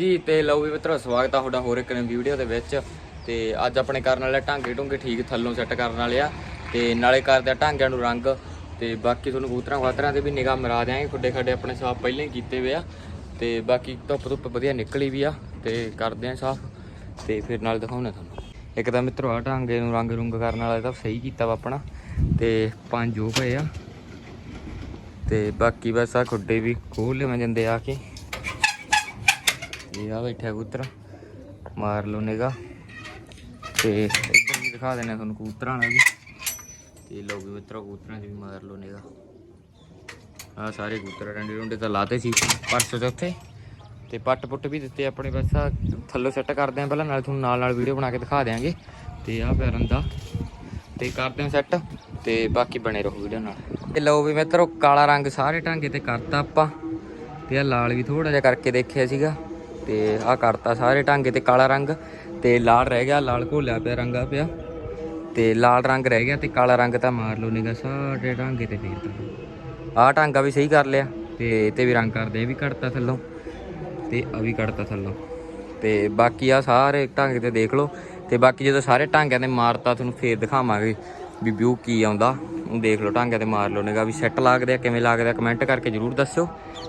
ਜੀ, ਤੇ ਲਓ ਵੀ ਮਿੱਤਰੋ, ਸਵਾਗਤ ਆ ਤੁਹਾਡਾ ਹੋਰ ਇੱਕ ਨਵੀਂ ਵੀਡੀਓ ਦੇ ਵਿੱਚ। ਤੇ ਅੱਜ ਆਪਣੇ ਕਰਨ ਵਾਲੇ ਢਾਂਗੇ ਢੁੰਗੇ ਠੀਕ ਥੱਲੋਂ ਸੈੱਟ ਕਰਨ ਵਾਲੇ ਆ। ਤੇ ਨਾਲੇ ਕਰਦੇ ਆ ਢਾਂਗਿਆਂ ਨੂੰ ਰੰਗ, ਤੇ ਬਾਕੀ ਤੁਹਾਨੂੰ ਕਬੂਤਰਾਂ ਖਾਤਰਾਂ ਤੇ ਵੀ ਨਿਗਾਹ ਮਰਾ ਦਿਆਂਗੇ। ਖੁੱਡੇ ਖੱਡੇ ਆਪਣੇ ਸਾਫ਼ ਪਹਿਲਾਂ ਹੀ ਕੀਤੇ ਹੋਏ ਆ। ਤੇ ਬਾਕੀ ਧੁੱਪ ਧੁੱਪ ਵਧੀਆ ਨਿਕਲੀ ਵੀ ਆ, ਤੇ ਕਰਦੇ ਆ ਸਾਫ਼। ਤੇ ਫਿਰ ਨਾਲ ਦਿਖਾਉਣਾ ਤੁਹਾਨੂੰ। ਇੱਕ ਤਾਂ ਮਿੱਤਰੋ ਆ ਢਾਂਗੇ ਨੂੰ ਰੰਗ ਰੁੰਗ ਕਰਨ ਵਾਲਾ ਤਾਂ ਸਹੀ ਕੀਤਾ ਵਾ ਆਪਣਾ। ਤੇ ਪੰਜ ਹੋ ਪਏ ਆ। ਤੇ ਬਾਕੀ ਬਸ ਆ ਖੁੱਡੇ ਵੀ ਖੋਲ ਲਿਆ ਜਾਂਦੇ ਆ ਕੇ। ਇਹ ਆ ਬੈਠਾ ਕਬੂਤਰ, ਮਾਰ ਲਓ ਨਿਗਾ ਤੇ ਇੱਧਰ ਵੀ ਦਿਖਾ ਦਿੰਦੇ ਆ ਤੁਹਾਨੂੰ ਕਬੂਤਰਾਂ ਨਾਲ ਵੀ। ਤੇ ਲਓ ਵੀ ਮਿੱਤਰੋ, ਕਬੂਤਰਾਂ 'ਚ ਵੀ ਮਾਰ ਲਓ ਨਿਗਾ ਆ ਸਾਰੇ ਕਬੂਤਰ ਡੰਡੇ ਡੁੰਡੇ ਤਾਂ ਲਾਤੇ ਸੀ ਪਰਸੋਂ ਚੌਥੇ ਤੇ ਪੱਟ ਪੁੱਟ ਵੀ ਦਿੱਤੇ ਆਪਣੇ ਬਸ ਆ ਥੱਲੋਂ ਸੈੱਟ ਕਰਦੇ ਆ ਪਹਿਲਾਂ, ਨਾਲ ਤੁਹਾਨੂੰ ਨਾਲ ਨਾਲ ਵੀਡੀਓ ਬਣਾ ਕੇ ਦਿਖਾ ਦਿਆਂਗੇ। ਤੇ ਆ ਪੈਰਨ ਦਾ ਤੇ ਕਰਦੇ ਆ ਸੈੱਟ ਤੇ ਬਾਕੀ ਬਣੇ ਰਹੋ ਵੀਡੀਓ ਨਾਲ। ਤੇ ਲਓ ਵੀ ਮਿੱਤਰੋ, ਕਾਲਾ ਰੰਗ ਸਾਰੇ ਢਾਂਗੇ ਤੇ ਕਰਤਾ ਆਪਾਂ। ਤੇ ਆ ਲਾਲ ਵੀ ਥੋੜਾ ਜਿਹਾ ਕਰਕੇ ਦੇਖਿਆ ਸੀਗਾ। ਤੇ ਆ ਕਰਤਾ ਸਾਰੇ ਢਾਂਗੇ ਤੇ ਕਾਲਾ ਰੰਗ ਤੇ ਲਾਲ ਰਹਿ ਗਿਆ, ਲਾਲ ਘੋਲਿਆ ਪਿਆ, ਰੰਗਾ ਪਿਆ। ਤੇ ਲਾਲ ਰੰਗ ਰਹਿ ਗਿਆ ਤੇ ਕਾਲਾ ਰੰਗ ਤਾਂ ਮਾਰ ਲਓ ਨਿਗਾ ਸਾਰੇ ਢਾਂਗੇ ਤੇ ਫੇਰਤਾ ਆਹ ਢਾਂਗਾ ਵੀ ਸਹੀ ਕਰ ਲਿਆ ਤੇ ਇਹ ਤੇ ਵੀ ਰੰਗ ਕਰਦੇ, ਇਹ ਵੀ ਕੱਢਤਾ ਥੱਲੋਂ ਤੇ ਆ ਵੀ ਕੱਢਤਾ ਥੱਲੋਂ। ਤੇ ਬਾਕੀ ਆ ਸਾਰੇ ਢਾਂਗੇ ਤੇ ਦੇਖ ਲਓ ਤੇ ਬਾਕੀ ਜਦੋਂ ਸਾਰੇ ਢਾਂਗਿਆਂ ਤੇ ਮਾਰਤਾ ਤੁਹਾਨੂੰ ਫੇਰ ਦਿਖਾਵਾਂਗੇ ਵੀ ਵਿਊ ਕੀ ਆਉਂਦਾ। ਉਹ ਦੇਖ ਲਓ ਢਾਂਗਿਆਂ ਤੇ ਮਾਰ ਲਓ ਨਿਗਾ ਵੀ ਸੈੱਟ ਲੱਗਦੇ ਆ, ਕਿਵੇਂ ਲੱਗਦੇ ਆ ਕਮੈਂਟ ਕਰਕੇ ਜਰੂਰ ਦੱਸਿਓ।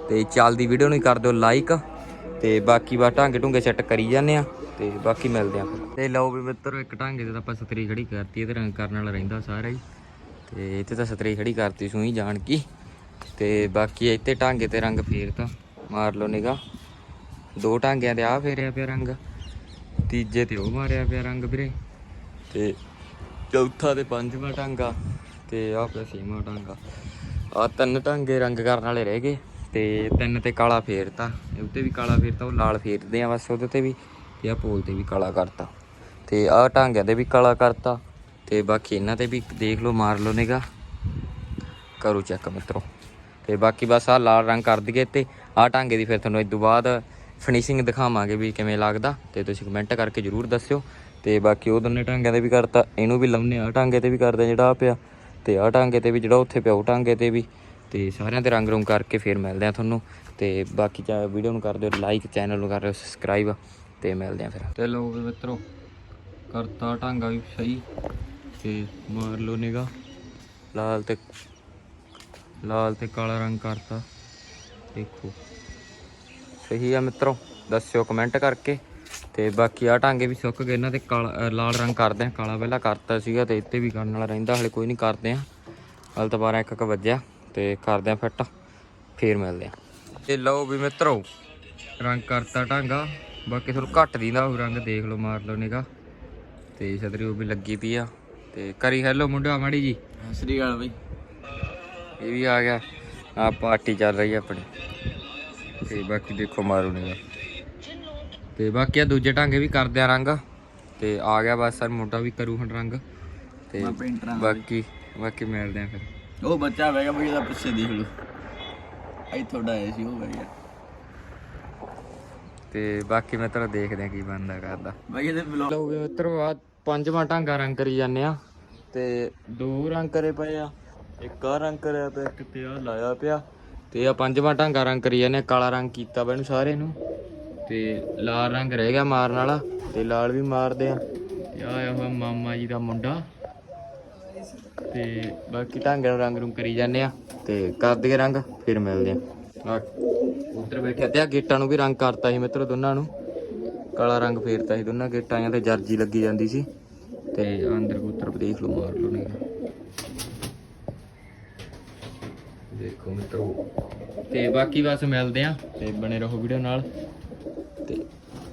ਤੇ ਚੱਲਦੀ ਵੀਡੀਓ ਨੂੰ ਹੀ ਕਰ ਦਿਓ ਲਾਈਕ ਤੇ ਬਾਕੀ ਬਾ ਢਾਂਗੇ ਢੁੰਗੇ ਸੈੱਟ ਕਰੀ ਜਾਂਦੇ ਆ ਤੇ ਬਾਕੀ ਮਿਲਦੇ ਆ ਤੇ ਲਓ ਵੀ ਮਿੱਤਰੋ, ਇੱਕ ਟਾਂਗੇ ਤੇ ਤਾਂ ਆਪਾਂ ਸਤਰੀ ਖੜੀ ਕਰਤੀ, ਇਹਦੇ ਰੰਗ ਕਰਨ ਵਾਲਾ ਰਹਿੰਦਾ ਸਾਰਾ ਹੀ। ਤੇ ਇੱਥੇ ਤਾਂ ਸਤਰੀ ਖੜੀ ਕਰਤੀ ਸੂਈ ਜਾਣ ਕੀ। ਤੇ ਬਾਕੀ ਇੱਥੇ ਟਾਂਗੇ ਤੇ ਰੰਗ ਫੇਰਤਾ ਮਾਰ ਲਓ ਨਿਗਾ ਦੋ ਟਾਂਗਿਆਂ ਤੇ ਆ ਫੇਰਿਆ ਪਿਆ ਰੰਗ, ਤੀਜੇ ਤੇ ਉਹ ਮਾਰਿਆ ਪਿਆ ਰੰਗ ਵੀਰੇ। ਤੇ ਚੌਥਾ ਤੇ ਪੰਜਵਾਂ ਢਾਂਗਾ ਤੇ ਆਹ ਪਿਆ ਛੇਵਾਂ ਢਾਂਗਾ ਆ। ਤਿੰਨ ਟਾਂਗੇ ਰੰਗ ਕਰਨ ਵਾਲੇ ਰਹਿ ਗਏ। ਤੇ ਤਿੰਨ ਤੇ ਕਾਲਾ ਫੇਰਤਾ, ਇਹ ਉੱਤੇ ਵੀ ਕਾਲਾ ਫੇਰਤਾ, ਉਹ ਲਾਲ ਫੇਰਦੇ ਆ ਬਸ ਉਹਦੇ ਤੇ ਵੀ ਤੇ ਆ ਪੋਲ ਤੇ ਵੀ ਕਾਲਾ ਕਰਤਾ। ਤੇ ਆ ਢਾਂਗਿਆਂ ਤੇ ਵੀ ਕਾਲਾ ਕਰਤਾ ਤੇ ਬਾਕੀ ਇਹਨਾਂ ਤੇ ਵੀ ਦੇਖ ਲਓ, ਮਾਰ ਲਓ ਨਿਗਾ ਕਰੋ ਚੈੱਕ ਮਿੱਤਰੋ। ਤੇ ਬਾਕੀ ਬਸ ਆ ਲਾਲ ਰੰਗ ਕਰ ਦਈਏ ਤੇ ਆ ਟਾਂਗੇ ਦੀ ਫਿਰ ਤੁਹਾਨੂੰ ਇਸ ਤੋਂ ਬਾਅਦ ਫਿਨਿਸ਼ਿੰਗ ਦਿਖਾਵਾਂਗੇ ਵੀ ਕਿਵੇਂ ਲੱਗਦਾ ਤੇ ਤੁਸੀਂ ਕਮੈਂਟ ਕਰਕੇ ਜਰੂਰ ਦੱਸਿਓ। ਤੇ ਬਾਕੀ ਉਹ ਦੋਨੇ ਢਾਂਗਿਆਂ ਤੇ ਵੀ ਕਰਤਾ, ਇਹਨੂੰ ਵੀ ਲਾਉਨੇ ਆ ਢਾਂਗੇ ਤੇ ਵੀ ਕਰਦੇ ਜਿਹੜਾ ਆ ਪਿਆ। ਤੇ ਆ ਟਾਂਗੇ ਤੇ ਵੀ ਜਿਹੜਾ ਉੱਥੇ ਪਿਆ, ਉਹ ਢਾਂਗੇ ਤੇ ਵੀ। ਤੇ ਸਾਰਿਆਂ ਤੇ ਰੰਗ ਰੁੰਗ ਕਰਕੇ ਫਿਰ ਮਿਲਦੇ ਆ ਤੁਹਾਨੂੰ। ਤੇ ਬਾਕੀ ਚਾ ਵੀਡੀਓ ਨੂੰ ਕਰ ਦਿਓ ਲਾਈਕ ਚੈਨਲ ਨੂੰ ਕਰ ਦਿਓ ਸਬਸਕ੍ਰਾਈਬ ਤੇ ਮਿਲਦੇ ਆ ਫਿਰ। ਤੇ ਲੋ ਮਿੱਤਰੋ, ਕਰਤਾ ਢਾਂਗਾ ਵੀ ਸਹੀ। ਤੇ ਮਾਰ ਲਓ ਨਿਗਾ ਲਾਲ ਤੇ ਲਾਲ ਤੇ ਕਾਲਾ ਰੰਗ ਕਰਤਾ। ਦੇਖੋ। ਸਹੀ ਆ ਮਿੱਤਰੋ। ਦੱਸਿਓ ਕਮੈਂਟ ਕਰਕੇ। ਤੇ ਬਾਕੀ ਆ ਟਾਂਗੇ ਵੀ ਸੁੱਕ ਗਏ ਇਹਨਾਂ ਤੇ ਕਾਲਾ ਲਾਲ ਰੰਗ ਕਰਦੇ ਆ ਕਾਲਾ ਪਹਿਲਾਂ ਕਰਤਾ ਸੀਗਾ ਤੇ ਇੱਥੇ ਵੀ ਕਰਨ ਵਾਲਾ ਰਹਿੰਦਾ, ਹਲੇ ਕੋਈ ਨਹੀਂ ਕਰਦੇ ਆ ਹਲ ਦੁਬਾਰਾ ਇੱਕ ਇੱਕ ਵੱਜਿਆ। ਤੇ ਕਰਦੇ ਆ ਫਿੱਟ। ਫੇਰ ਮਿਲਦੇ ਆ। ਤੇ ਲਓ ਵੀ ਮਿੱਤਰੋ ਰੰਗ ਕਰਤਾ ਟਾਂਗਾ ਬਾਕੀ ਤੁਹਾਨੂੰ ਘੱਟ ਦੀਂਦਾ ਉਹ ਰੰਗ ਦੇਖ ਲਓ ਮਾਰ ਲਓ ਨਿਗਾ ਤੇ ਛਤਰੀ ਉਹ ਵੀ ਲੱਗੀ ਪਈ ਆ। ਤੇ ਕਰੀ ਹੈਲੋ ਮੁੰਡਾ ਮਾੜੀ ਜੀ। ਸ੍ਰੀ ਅਕਾਲ ਬਈ। ਇਹ ਵੀ ਆ ਗਿਆ। ਆ ਪਾਰਟੀ ਚੱਲ ਰਹੀ ਹੈ ਆਪਣੀ। ਤੇ ਬਾਕੀ ਦੇਖੋ ਮਾਰੂ ਨੇ ਤੇ ਬਾਕੀ ਆ ਦੂਜੇ ਢਾਂਗੇ ਵੀ ਕਰਦੇ ਆ ਰੰਗ। ਤੇ ਆ ਗਿਆ ਬਸ ਸਰ ਮੋਟਾ ਵੀ ਕਰੂ ਹੁਣ ਰੰਗ। ਤੇ ਬਾਕੀ ਬਾਕੀ ਮਿਲਦੇ ਆ ਫਿਰ। ਉਹ ਬੱਚਾ ਬਹਿ ਗਿਆ ਬਈ ਇਹਦਾ ਪਿੱਛੇ ਦੇਖ ਲਓ। ਆਈ ਤੁਹਾਡਾ ਆਇਆ ਸੀ ਉਹ ਬਹਿ ਗਿਆ। ਤੇ ਬਾਕੀ ਮੈਂ ਤੇਰਾ ਦੇਖਦੇ ਆ ਕੀ ਬਣਦਾ ਕਰਦਾ। ਬਈ ਇਹਦੇ ਬਲੌਗ ਲਓ ਵੀ ਮਿੱਤਰੋ ਆ ਪੰਜਵਾਂ ਢਾਂਗਾ ਰੰਗ ਕਰੀ ਜਾਂਦੇ ਆ ਤੇ ਦੋ ਰੰਗ ਕਰੇ ਪਏ ਆ ਇੱਕ ਆ ਰੰਗ ਕਰਿਆ ਪਿਆ ਇੱਕ ਤੇ ਆ ਲਾਇਆ ਪਿਆ। ਤੇ ਆ ਪੰਜਵਾਂ ਢਾਂਗਾ ਰੰਗ ਕਰੀ ਜਾਂਦੇ ਆ ਕਾਲਾ ਰੰਗ ਕੀਤਾ ਇਹਨੂੰ ਸਾਰੇ ਨੂੰ। ਤੇ ਲਾਲ ਰੰਗ ਰਹਿ ਗਿਆ ਮਾਰਨ ਵਾਲਾ ਤੇ ਲਾਲ ਵੀ ਮਾਰਦੇ ਆ ਤੇ ਆ ਆਇਆ ਹੋਇਆ ਮਾਮਾ ਜੀ ਦਾ ਮੁੰਡਾ। ਤੇ ਬਾਕੀ ਢਾਂਗੇ ਨੂੰ ਰੰਗ ਨੂੰ ਕਰੀ ਜਾਂਦੇ ਆ। ਤੇ ਕਰ ਦਈਏ ਰੰਗ, ਫਿਰ ਮਿਲਦੇ ਆ। ਉੱਧਰ ਬੈਠਿਆ ਤੇ ਆ ਗੇਟਾਂ ਨੂੰ ਵੀ ਰੰਗ ਕਰਤਾ ਸੀ ਮਿੱਤਰੋ ਦੋਨਾਂ ਨੂੰ। ਕਾਲਾ ਰੰਗ ਫੇਰਤਾ ਸੀ ਦੋਨਾਂ ਗੇਟਾਂ ਤੇ ਜਰਜੀ ਲੱਗੀ ਜਾਂਦੀ ਸੀ। ਤੇ ਅੰਦਰ ਕਬੂਤਰ ਦੇਖ ਲਓ, ਮਾਰ ਲਓ ਨਹੀਂ ਦੇਖੋ ਮਿੱਤਰੋ। ਤੇ ਬਾਕੀ ਬਸ ਮਿਲਦੇ ਆ ਤੇ ਬਣੇ ਰਹੋ ਵੀਡੀਓ ਨਾਲ। ਤੇ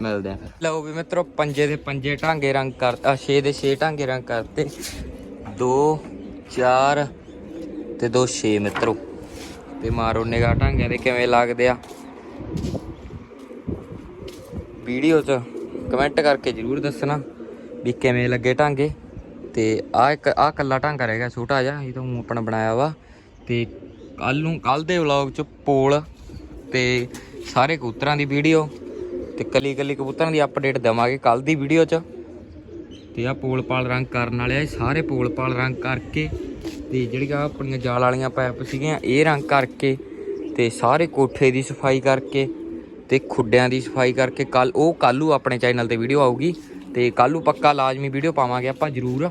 ਮਿਲਦੇ ਆ ਫਿਰ। ਲਓ ਵੀ ਮਿੱਤਰੋ, ਪੰਜੇ ਦੇ ਪੰਜੇ ਢਾਂਗੇ ਰੰਗ ਕਰਤਾ ਆ 6 ਦੇ 6 ਢਾਂਗੇ ਰੰਗ ਕਰਤੇ। 2 4 ਤੇ 2 6 ਮਿੱਤਰੋ। ਤੇ ਮਾਰੋ ਨਿਗਾਹ ਢਾਂਗਿਆਂ ਦੇ ਕਿਵੇਂ ਲੱਗਦੇ ਆ। ਵੀਡੀਓ 'ਚ ਕਮੈਂਟ ਕਰਕੇ ਜਰੂਰ ਦੱਸਣਾ ਵੀ ਕਿਵੇਂ ਲੱਗੇ ਢਾਂਗੇ। ਤੇ ਆ ਇੱਕ ਆ ਕੱਲਾ ਢਾਂਗਾ ਰਹਿ ਗਿਆ ਛੋਟਾ ਜਿਹਾ, ਇਹ ਤਾਂ ਊਂ ਆਪਣਾ ਬਣਾਇਆ ਵਾ। ਤੇ ਕੱਲ ਨੂੰ ਕੱਲ ਦੇ ਵਲੌਗ 'ਚ ਪੋਲ ਤੇ ਸਾਰੇ ਕਬੂਤਰਾਂ ਦੀ ਵੀਡੀਓ ਤੇ ਕੱਲੀ ਕੱਲੀ ਕਬੂਤਰਾਂ ਦੀ ਅਪਡੇਟ ਦਵਾਂਗੇ ਕੱਲ ਦੀ ਵੀਡੀਓ 'ਚ। ਤੇ ਆ ਪੋਲ ਪਾਲ ਰੰਗ ਕਰਨ ਵਾਲੇ ਆ, ਇਹ ਸਾਰੇ ਪੋਲ ਪਾਲ ਰੰਗ ਕਰਕੇ ਤੇ ਜਿਹੜੀਆਂ ਆਪਣੀਆਂ ਜਾਲ ਵਾਲੀਆਂ ਪਾਈਪ ਸੀਗੀਆਂ, ਇਹ ਰੰਗ ਕਰਕੇ ਤੇ ਸਾਰੇ ਕੋਠੇ ਦੀ ਸਫ਼ਾਈ ਕਰਕੇ ਤੇ ਖੁੱਡਿਆਂ ਦੀ ਸਫ਼ਾਈ ਕਰਕੇ ਕੱਲ ਉਹ ਕੱਲੂ ਆਪਣੇ ਚੈਨਲ ਤੇ ਵੀਡੀਓ ਆਊਗੀ ਤੇ ਕੱਲੂ ਪੱਕਾ ਲਾਜ਼ਮੀ ਵੀਡੀਓ ਪਾਵਾਂਗੇ ਆਪਾਂ ਜ਼ਰੂਰ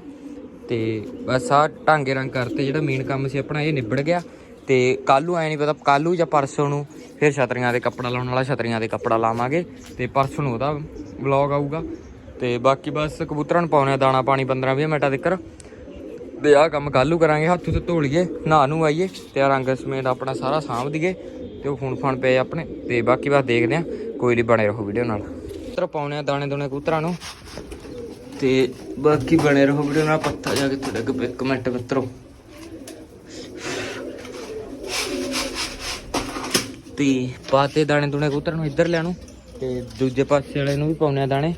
ਤੇ ਬਸ ਆ ਢਾਂਗੇ ਰੰਗ ਕਰਤੇ, ਜਿਹੜਾ ਮੇਨ ਕੰਮ ਸੀ ਆਪਣਾ ਇਹ ਨਿਬੜ ਗਿਆ ਤੇ ਕੱਲੂ ਐ ਨਹੀਂ ਪਤਾ ਕੱਲੂ ਜਾਂ ਪਰਸੋਂ ਨੂੰ ਫਿਰ ਛਤਰੀਆਂ ਦੇ ਕੱਪੜਾ ਲਾਉਣ ਵਾਲਾ, ਛਤਰੀਆਂ ਦੇ ਕੱਪੜਾ ਲਾਵਾਂਗੇ ਤੇ ਪਰਸੋਂ ਨੂੰ ਉਹਦਾ ਵਲੌਗ ਆਊਗਾ। ਤੇ ਬਾਕੀ ਬਸ ਕਬੂਤਰਾਂ ਨੂੰ ਪਾਉਣੇ ਆ, ਦਾਣਾ ਪਾਣੀ 15 20 ਮਿੰਟਾਂ ਤੱਕ ਤੇ ਆਹ ਕੰਮ ਕੱਲੂ ਕਰਾਂਗੇ, ਹੱਥ ਤੇ ਧੋ ਲਈਏ, ਨਹਾ ਨੂੰ ਆਈਏ, ਤੇ ਆਹ ਰੰਗ ਸਮੇਤ ਆਪਣਾ ਸਾਰਾ ਸਾਂਭ ਦਈਏ, ਤੇ ਉਹ ਫੋਨ ਫਾਨ ਪਏ ਆਪਣੇ। ਤੇ ਬਾਕੀ ਬਸ ਦੇਖਦੇ ਆ, ਕੋਈ ਨਹੀਂ ਬਣੇ ਰਹੋ ਵੀਡੀਓ ਨਾਲ। ਕਬੂਤਰ ਪਾਉਣੇ ਆ, ਦਾਣੇ ਦੋਣੇ ਕਬੂਤਰਾਂ ਨੂੰ। ਤੇ ਬਾਕੀ ਬਣੇ ਰਹੋ ਵੀਡੀਓ ਨਾਲ ਪੱਤਾ ਜਾ ਕੇ ਤੁਹਾਡੇ ਅੱਗੇ ਇੱਕ ਮਿੰਟ ਮਿੱਤਰੋ। ਤੇ ਪਾਤੇ ਦਾਣੇ ਦੁਣੇ ਕਬੂਤਰ ਨੂੰ ਇੱਧਰ ਲੈਣੂ ਤੇ ਦੂਜੇ ਪਾਸੇ ਵਾਲੇ ਨੂੰ ਵੀ ਪਾਉਣੇ ਆ ਦਾਣੇ।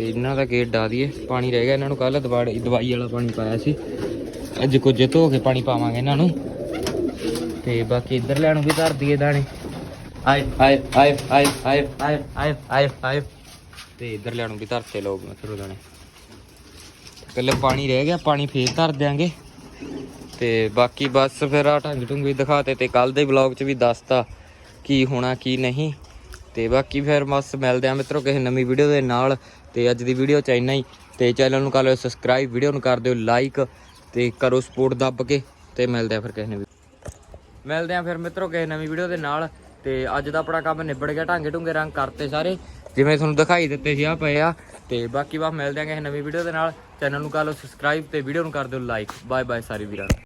ਤੇ ਇਹਨਾਂ ਦਾ ਗੇਟ ਡਾ ਦਈਏ। ਪਾਣੀ ਰਹਿ ਗਿਆ ਇਹਨਾਂ ਨੂੰ ਕੱਲ ਦਵਾਈ ਦਵਾਈ ਵਾਲਾ ਪਾਣੀ ਪਾਇਆ ਸੀ। ਅੱਜ ਕੁਝ ਧੋ ਕੇ ਪਾਣੀ ਪਾਵਾਂਗੇ ਇਹਨਾਂ ਨੂੰ। ਤੇ ਬਾਕੀ ਇੱਧਰ ਲੈਣ ਨੂੰ ਵੀ ਧਰ ਦਈਏ ਦਾਣੇ। ਆਏ ਆਏ ਆਏ ਆਏ ਆਏ ਆਏ ਆਏ ਆਏ ਆਏ। ਤੇ ਇੱਧਰ ਲੈਣ ਨੂੰ ਵੀ ਧਰਤੇ ਲੋਕ ਮਥਰੋ ਦਾਣੇ। ਪਹਿਲੇ ਪਾਣੀ ਰਹਿ ਗਿਆ, ਪਾਣੀ ਫੇਰ ਧਰ ਦਿਆਂਗੇ। ਤੇ ਬਾਕੀ ਬਸ ਫਿਰ ਆ ਢੰਗ ਢੁੰਗ ਵੀ ਦਿਖਾਤੇ ਤੇ ਕੱਲ ਦੇ ਵਲੌਗ 'ਚ ਵੀ ਦੱਸਤਾ ਕੀ ਹੋਣਾ, ਕੀ ਨਹੀਂ। ਤੇ ਬਾਕੀ ਫਿਰ ਬਸ ਮਿਲਦੇ ਆ ਮਿੱਤਰੋ ਕਿਸੇ ਨਵੀਂ ਵੀਡੀਓ ਦੇ ਨਾਲ। ਤੇ ਅੱਜ ਦੀ ਵੀਡੀਓ ਚ ਇੰਨਾ ਹੀ। ਤੇ ਚੈਨਲ ਨੂੰ ਕਰ ਲਿਓ ਸਬਸਕ੍ਰਾਈਬ ਵੀਡੀਓ ਨੂੰ ਕਰ ਦਿਓ ਲਾਈਕ ਤੇ ਕਰੋ ਸਪੋਰਟ ਦੱਬ ਕੇ। ਤੇ ਮਿਲਦੇ ਆ ਫਿਰ ਕਿਸੇ ਨਵੀਂ ਮਿਲਦੇ ਆ ਫਿਰ ਮਿੱਤਰੋ ਕਿਸੇ ਨਵੀਂ ਵੀਡੀਓ ਦੇ ਨਾਲ। ਤੇ ਅੱਜ ਦਾ ਆਪਣਾ ਕੰਮ ਨਿਬੜ ਗਿਆ, ਢਾਂਗੇ ਢੁੰਗੇ ਰੰਗ ਕਰਤੇ ਸਾਰੇ। ਜਿਵੇਂ ਤੁਹਾਨੂੰ ਦਿਖਾਈ ਦਿੱਤੇ ਸੀ ਆ ਪਏ ਆ। ਤੇ ਬਾਕੀ ਬਸ ਮਿਲਦੇ ਆ ਕਿਸੇ ਨਵੀਂ ਵੀਡੀਓ ਦੇ ਨਾਲ। ਚੈਨਲ ਨੂੰ ਕਰ ਲਓ ਸਬਸਕ੍ਰਾਈਬ ਤੇ ਵੀਡੀਓ ਨੂੰ ਕਰ ਦਿਓ ਲਾਈਕ ਬਾਏ ਬਾਏ ਸਾਰੇ ਵੀਰਾਂ।